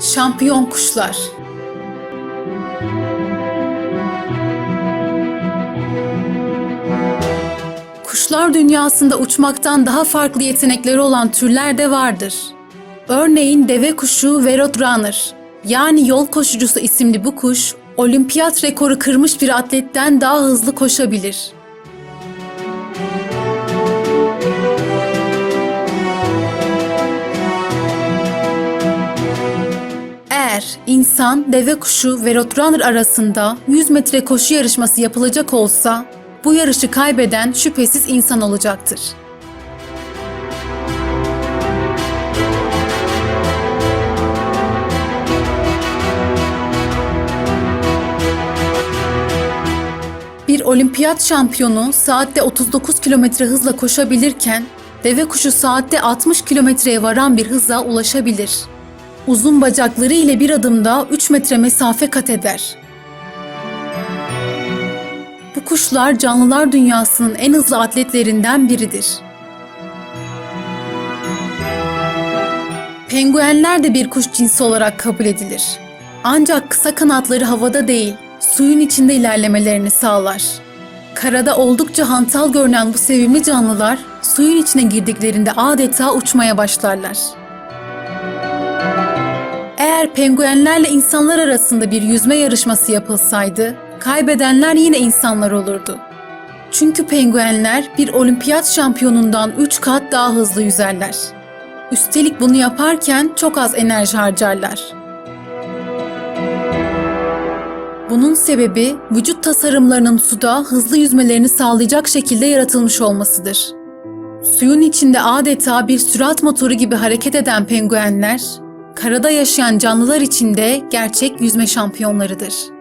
Şampiyon kuşlar. Kuşlar dünyasında uçmaktan daha farklı yetenekleri olan türler de vardır. Örneğin deve kuşu ve roadrunner yani yol koşucusu isimli bu kuş, olimpiyat rekoru kırmış bir atletten daha hızlı koşabilir. Eğer insan, deve kuşu ve roadrunner arasında 100 metre koşu yarışması yapılacak olsa, bu yarışı kaybeden şüphesiz insan olacaktır. Bir olimpiyat şampiyonu saatte 39 kilometre hızla koşabilirken, deve kuşu saatte 60 kilometreye varan bir hıza ulaşabilir. Uzun bacakları ile bir adımda 3 metre mesafe kat eder. Bu kuşlar canlılar dünyasının en hızlı atletlerinden biridir. Penguenler de bir kuş cinsi olarak kabul edilir. Ancak kısa kanatları havada değil, suyun içinde ilerlemelerini sağlar. Karada oldukça hantal görünen bu sevimli canlılar suyun içine girdiklerinde adeta uçmaya başlarlar. Penguenlerle insanlar arasında bir yüzme yarışması yapılsaydı, kaybedenler yine insanlar olurdu. Çünkü penguenler bir olimpiyat şampiyonundan 3 kat daha hızlı yüzerler. Üstelik bunu yaparken çok az enerji harcarlar. Bunun sebebi vücut tasarımlarının suda hızlı yüzmelerini sağlayacak şekilde yaratılmış olmasıdır. Suyun içinde adeta bir sürat motoru gibi hareket eden penguenler, karada yaşayan canlılar içinde gerçek yüzme şampiyonlarıdır.